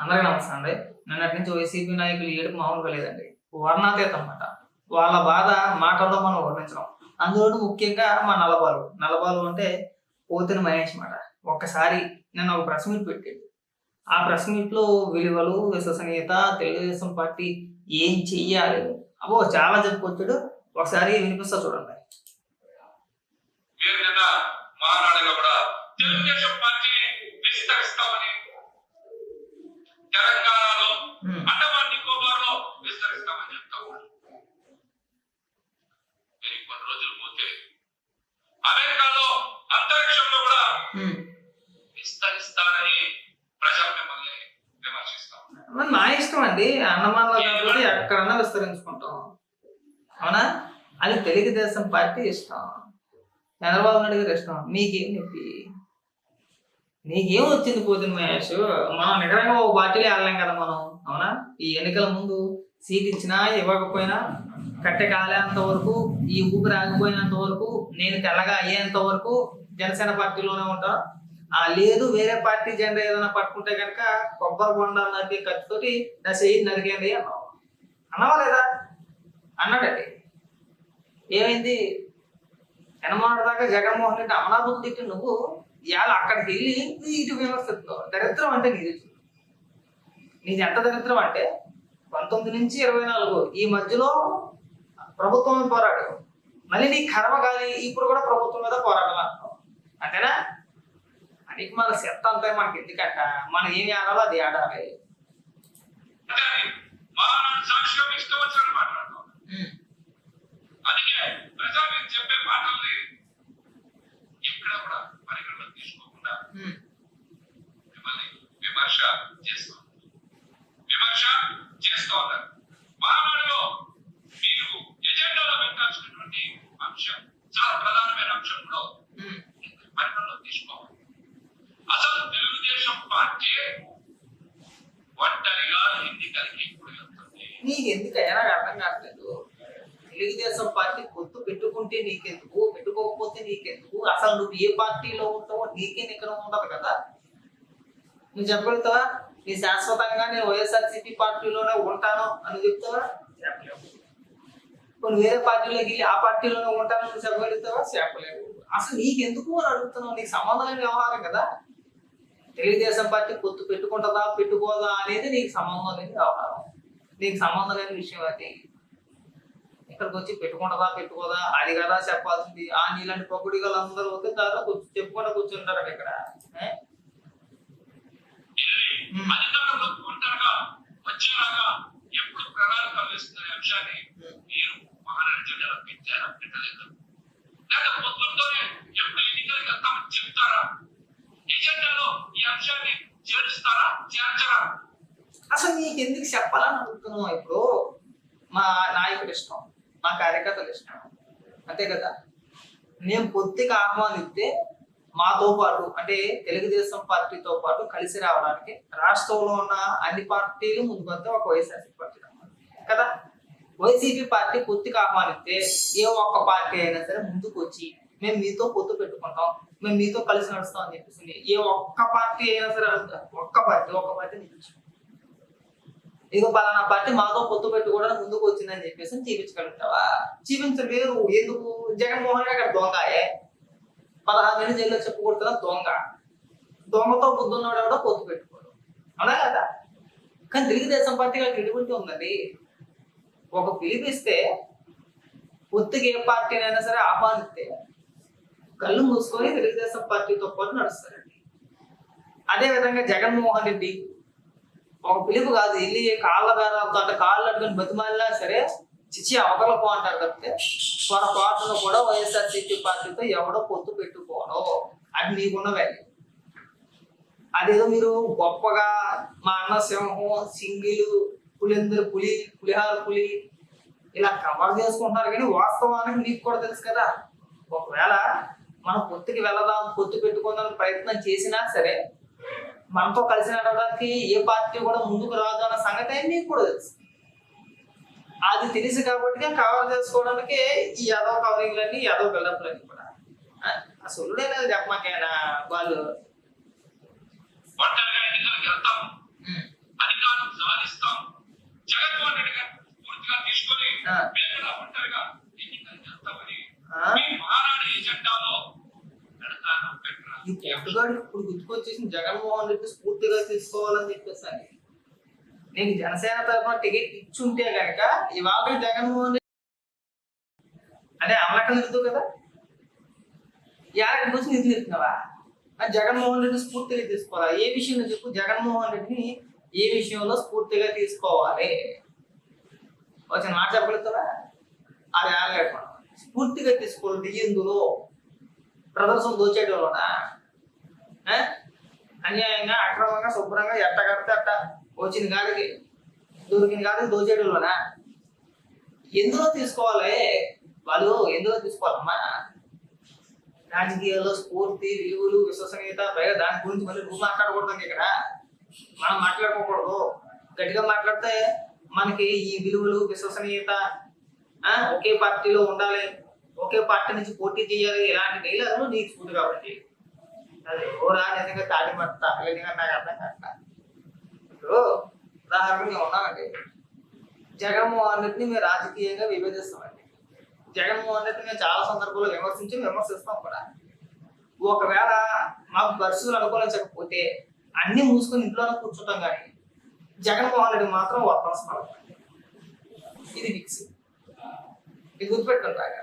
అందరికీ నమస్తే అండి. నిన్నటి నుంచి వైసీపీ నాయకులు ఏడుపు మామూలుగా లేదండి. వర్ణాతీతం అన్నమాట వాళ్ళ బాధ మాటల్లో మనం వర్ణించడం. అందులో ముఖ్యంగా మా నలబాలు. నలబాలు అంటే పోతిన మహేష్ మాట. ఒక్కసారి నేను ఒక ప్రెస్ మీట్ పెట్టాడు. ఆ ప్రెస్ మీట్లో విలువలు విశ్వసనీయత తెలుగుదేశం పార్టీ ఏం చెయ్యాలి? అబ్బో చాలా చెప్పుకొచ్చాడు ఒకసారి వినిపిస్తా చూడండి. మీరు నిన్న మహానాడులో కూడా తెలుగుదేశం పార్టీని విస్తరిస్తామని తెలంగాణలో అండమాన్ నికోబార్లో విస్తరిస్తామని చెప్తా కొన్ని రోజులు పోతే అమెరికాలో అంతరిక్షంలో కూడా. విస్తరిస్తారని ప్రజలు మిమ్మల్ని విమర్శిస్తా నా ఇష్టం అండి అన్నమానలో కాకపోతే ఎక్కడన్నా విస్తరించుకుంటాం. అవునా? అది తెలుగుదేశం పార్టీ ఇష్టం. చంద్రబాబు నాయుడు గారి ఇష్టం. మీకేం నొప్పి నీకేం వచ్చింది పోతుంది మహేష్? మనం నిజంగా ఓ పార్టీలో వెళ్ళలేం కదా మనం. అవునా? ఈ ఎన్నికల ముందు సీట్ ఇచ్చినా ఇవ్వకపోయినా కట్టె కాలేంత వరకు ఈ ఊపిరి ఆగిపోయినంత వరకు నేను తెల్లగా అయ్యేంత వరకు జనసేన పార్టీలోనే ఉంటా. ఆ లేదు వేరే పార్టీ జెండా ఏదైనా పట్టుకుంటే కనుక కొబ్బరి బొండ నరికి ఖర్చుతోటి నా చెయ్యి నరికేయండి అన్నావు. అన్నావా లేదా? అన్నాడండి. ఏమైంది? జనమోహన్ దాకా జగన్మోహన్ రెడ్డి అమరావతి తిట్టి నువ్వు ఇవాళ అక్కడికి వెళ్ళి ఇటు విమర్శిస్తున్నావు దరిద్రం అంటే నీది నీది ఎంత దరిద్రం అంటే పంతొమ్మిది నుంచి ఇరవై నాలుగు ఈ మధ్యలో ప్రభుత్వం పోరాటం. మళ్ళీ నీ కర్మ కానీ ఇప్పుడు కూడా ప్రభుత్వం మీద పోరాటం అంటావు అంతేనా? అనికి మన చెత్త అంతా మనకి ఎందుకంట? మనం ఏమి ఆడాలో అది ఆడాలి. అంటే ఇస్తూ సాక్షిగా మీకు ఇష్టం వచ్చినట్టు మాట్లాడతాం ఉమ్, అందుకే ప్రజా మీరు చెప్పే మాటల్ని ఎక్కడ కూడా పరిగణలోకి తీసుకోకుండా ఉమ్, మిమ్మల్ని విమర్శ చేస్తాం విమర్శ చేస్తూ ఉన్నారు మహానాడులో మీరు ఎజెండాలో పెట్టాల్సినటువంటి అంశం చాలా ప్రధానమైన అంశం కూడా. పరిగణలో తీసుకోవాలి. అసలు తెలుగుదేశం పార్టీ ఒంటరిగా ఎన్నికలకి నీకు ఎందుకయ్యా నాకు అర్థం కావట్లేదు. తెలుగుదేశం పార్టీ పొత్తు పెట్టుకుంటే నీకెందుకు? పెట్టుకోకపోతే నీకెందుకు? అసలు నువ్వు ఏ పార్టీలో ఉంటావో నీకే నిక్కడం ఉండదు కదా. నువ్వు చెప్పగలుగుతావా? నీ శాశ్వతంగా నేను వైఎస్ఆర్సీపీ పార్టీలోనే ఉంటాను అని చెప్తావా? చెప్పలేవు కొన్ని వేరే పార్టీలోకి వెళ్ళి ఆ పార్టీలోనే ఉంటాను అని చెప్పగలుగుతావా? చెప్పలేవు అసలు నీకెందుకు అని అడుగుతున్నావు? నీకు సంబంధమైన వ్యవహారం కదా. తెలుగుదేశం పార్టీ పొత్తు పెట్టుకుంటుందా పెట్టుకోదా అనేది నీకు సంబంధం లేని వ్యవహారం. నీకు సంబంధం లేని విషయం అది. ఇక్కడికి వచ్చి పెట్టుకుంటుందా పెట్టుకోదా? అది కదా చెప్పాల్సింది. ఆ నీలాంటి పొగుడిగలు అందరూ వస్తే దాదాపు చెప్పుకుంటూ కూర్చుంటారు ఇక్కడ. ఏ? వెళ్ళి అధికారంలో ఒంటరిగా వచ్చేలాగా ఎప్పుడు ప్రణాళికలు వేస్తున్న అంశాన్ని మీరు పెట్టలేదు? ఎప్పుడు ఎన్నికలకు వెళ్తామని చెప్తారా? ఎజెండాలో ఈ అంశాన్ని చేరుస్తారా చేర్చరా? అసలు నీకు ఎందుకు చెప్పాలని అడుగుతున్నావు ఇప్పుడు మా నాయకుడు ఇష్టం మా కార్యకర్తలు ఇష్టం. అంతే కదా? మేము పొత్తికి ఆహ్వానిస్తే మాతో పాటు అంటే తెలుగుదేశం పార్టీతో పాటు కలిసి రావడానికి రాష్ట్రంలో ఉన్న అన్ని పార్టీలు ముందుకు వస్తే ఒక వైఎస్ఆర్సీ పార్టీ కదా? వైసీపీ పార్టీ పొత్తికి ఆహ్వానిస్తే ఏ ఒక్క పార్టీ అయినా సరే ముందుకు వచ్చి మేము మీతో పొత్తు పెట్టుకుంటాం మేము మీతో కలిసి నడుస్తాం అని చెప్పేసి ఏ ఒక్క పార్టీ అయినా సరే ఒక్క పార్టీ ఒక్క పార్టీ నిలిచి ఇదిగో పలానా పార్టీ మాతో పొత్తు పెట్టుకోవడానికి ముందుకు వచ్చిందని చెప్పేసి చూపించగలుగుతావా? చూపించలేరు ఎందుకు? జగన్మోహన్ రెడ్డి అక్కడ దొంగయే. పదహారు నెలలు జైల్లో చెప్పుకొడుతున్న దొంగ. దొంగతో బుద్ధున్నాడు కూడా పొత్తు పెట్టుకోడు. అవునా కదా? కానీ తెలుగుదేశం పార్టీగా క్రెడిబిలిటీ ఉందండి? ఒక పిలిపిస్తే పొత్తుకి ఏ పార్టీనైనా సరే ఆహ్వానిస్తే కళ్ళు మూసుకొని తెలుగుదేశం పార్టీతో పాటు నడుస్తారండి. అదే విధంగా జగన్మోహన్ రెడ్డి ఒక పిలుపు కాదు వెళ్ళి కాళ్ళ దాదాపు అంటే కాళ్ళు అడ్డుకొని బతిమాలినా సరే చిచి అవతల పో అంటారు తప్పితే పొరపాటును కూడా వైఎస్ఆర్సీపీ పార్టీతో ఎవడో పొత్తు పెట్టుకోను అది నీకున్న వాల్యూ అదేదో మీరు గొప్పగా మా అన్న సింహం సింగిలు పులిందరు పులి పులిహార పులి ఇలా కవర్ చేసుకుంటున్నారు కానీ వాస్తవానికి నీకు కూడా తెలుసు కదా ఒకవేళ మనం పొత్తుకి వెళదాం పొత్తు పెట్టుకుందాం ప్రయత్నం చేసినా సరే మనతో కలిసి నడవడానికి ఏ పార్టీ కూడా ముందుకు రాదు అన్న సంగతి నీకు కూడా తెలుసు. అది తెలుసు కాబట్టి కవర్ చేసుకోవడానికి ఈ ఏదో కవరింగ్లన్నీ ఏదో బిల్డప్లన్నీ కూడా. సొల్లుడైనా వాళ్ళు. పూర్తిగా కూడా ఒంటరిగా ఎన్నికలకు వెళ్తామని మహానాడు ఇప్పుడు జగన్మోహన్ రెడ్డి స్ఫూర్తిగా తీసుకోవాలని చెప్పేసి నీకు జనసేన తరఫున టికెట్ ఇచ్చుంటే కనుక ఇవాళ జగన్మోహన్ అదే అంటే అమలకం నిలుతూ కదా యాడకి కూర్చొని నిధులు ఇస్తున్నావా ఆ జగన్మోహన్ రెడ్డి స్ఫూర్తిగా తీసుకోవాలా ఏ విషయంలో చెప్పు? జగన్మోహన్ రెడ్డిని ఏ విషయంలో స్ఫూర్తిగా తీసుకోవాలి? వచ్చిన మాట చెప్పగలుగుతారా అది ఆగలేకుండా స్ఫూర్తిగా తీసుకోవాలి ఎందులో ప్రదర్శన దోచేయడంలోనా ఆ? అన్యాయంగా అక్రమంగా శుభ్రంగా ఎట్ట కడితే అట్ట. వచ్చింది కాడికి దొరికిన కాడికి దోచేయడంలోనా ఎందులో తీసుకోవాలి? వాళ్ళు ఎందులో తీసుకోవాలమ్మా? రాజకీయాల్లో స్ఫూర్తి విలువలు విశ్వసనీయత పైగా దాని గురించి మళ్ళీ నువ్వు మాట్లాడకూడదు ఇక్కడ మనం మాట్లాడుకోకూడదు గట్టిగా మాట్లాడితే మనకి ఈ విలువలు విశ్వసనీయత ఒకే పార్టీలో ఉండాలి ఒకే పార్టీ నుంచి పోటీ చేయాలి ఇలాంటి డైలాగులు నీకు చూడు కాబట్టి. అది ఓరా నిజంగా తాటి మట్ట నిజంగా నాకు అర్థం ఉదాహరణకు ఉన్నామండి జగన్మోహన్ రెడ్డిని మేము రాజకీయంగా విభేదిస్తామండి. జగన్మోహన్ రెడ్డిని మేము చాలా సందర్భాల్లో విమర్శించి విమర్శిస్తాం కూడా. ఒకవేళ మాకు పరిస్థితులు అనుకూలించకపోతే అన్ని మూసుకొని ఇంట్లోనే కూర్చుంటాం కానీ జగన్మోహన్ రెడ్డి మాత్రం వర్తన ఇది ఫిక్స్ ఇది గుర్తుపెట్టుకుంటారు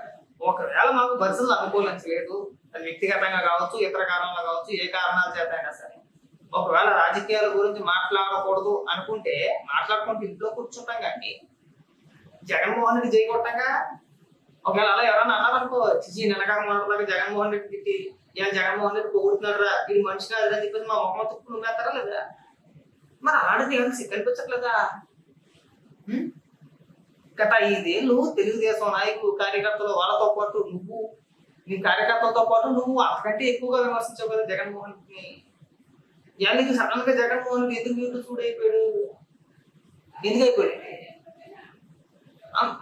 ఒకవేళ మాకు పరిస్థితులు అనుకూలించలేదు అది వ్యక్తిగతంగా కావచ్చు ఇతర కారణాలు కావచ్చు ఏ కారణాల చేత అయినా సరే. ఒకవేళ రాజకీయాల గురించి మాట్లాడకూడదు అనుకుంటే మాట్లాడుకుంటూ ఇంట్లో కూర్చుంటాం కానీ జగన్మోహన్ రెడ్డి చేయకూడగా ఒకవేళ అలా ఎవరన్నా అన్నారనుకో చిచి నిన్నకాక మాట్లాడక జగన్మోహన్ రెడ్డి తిట్టి ఇలా జగన్మోహన్ రెడ్డి పొగుడుతున్నాడు రా ఇది మనిషి కాదు అని చెప్పేసి మా మొహం తిప్పు నువ్వేస్తారా లేదా? మరి ఆడది ఎవరికి కనిపించట్లేదా గత ఐదేళ్ళు తెలుగుదేశం నాయకులు కార్యకర్తలు వాళ్ళతో పాటు నువ్వు నీ కార్యకర్తలతో పాటు నువ్వు అంతకంటే ఎక్కువగా విమర్శించావు కదా జగన్మోహన్ రెడ్డిని ఇవన్నీ సడన్గా జగన్మోహన్ రెడ్డి ఎందుకు మీకు చూడైపోయాడు ఎందుకు అయిపోయాడు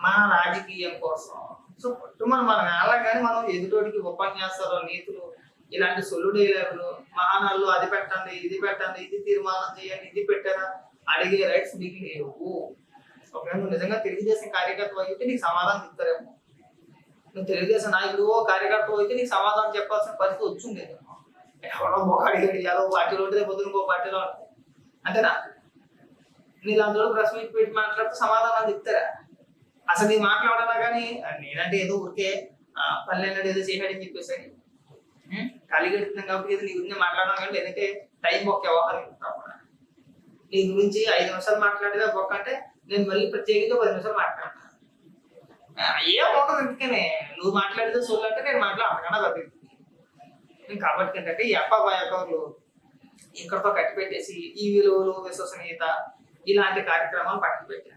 మన రాజకీయం కోసం. సో పట్టు మనం మన నేల కానీ మనం ఎదుటోడికి ఉపన్యాసాలు నీతులు ఇలాంటి సొల్లు డైలాగులు మహానాళ్ళు అది పెట్టండి ఇది పెట్టండి ఇది తీర్మానం చేయండి ఇది పెట్టారా? అడిగే రైట్స్ మీకు లేవు. ఒకవేళ నువ్వు నిజంగా తెలుగుదేశం కార్యకర్త అయితే నీకు సమాధానం చెప్తారేమో. నువ్వు తెలుగుదేశం నాయకుడు కార్యకర్త అయితే నీకు సమాధానం చెప్పాల్సిన పరిస్థితి వచ్చింది. ఎవరో ఒక ఏదో పార్టీలో ఉంటే పొద్దున ఇంకో పార్టీలో ఉంటుంది అంతేనా? నీళ్ళు అందులో ప్రెస్ మీట్ పెట్టి మాట్లాడితే సమాధానం చెప్తారా? అసలు నీ మాట్లాడాలా కానీ నేనంటే ఏదో ఊరికే ఆ, ఏదో చేశాడని చెప్పేసి అని. ఖాళీ గడుపుతున్నాం కాబట్టి ఏదో నీ గురించి మాట్లాడడం కానీ లేదంటే టైం ఒక వ్యవహారం చెప్తాను నీ గురించి ఐదు నిమిషాలు మాట్లాడేదా బొక్క అంటే నేను మళ్ళీ ప్రత్యేకంగా పది నిమిషాలు మాట్లాడతాను. ఆ, ఏం ఉండదు అందుకనే నువ్వు మాట్లాడితే సోల్ అంటే నేను మాట్లాడ అంతకన్నా కాబట్టి ఏంటంటే ఈ అప్ప బాయకర్లు ఇక్కడతో కట్టిపెట్టేసి ఈ విలువలు విశ్వసనీయత ఇలాంటి కార్యక్రమాలు పట్టుకు పెట్టారు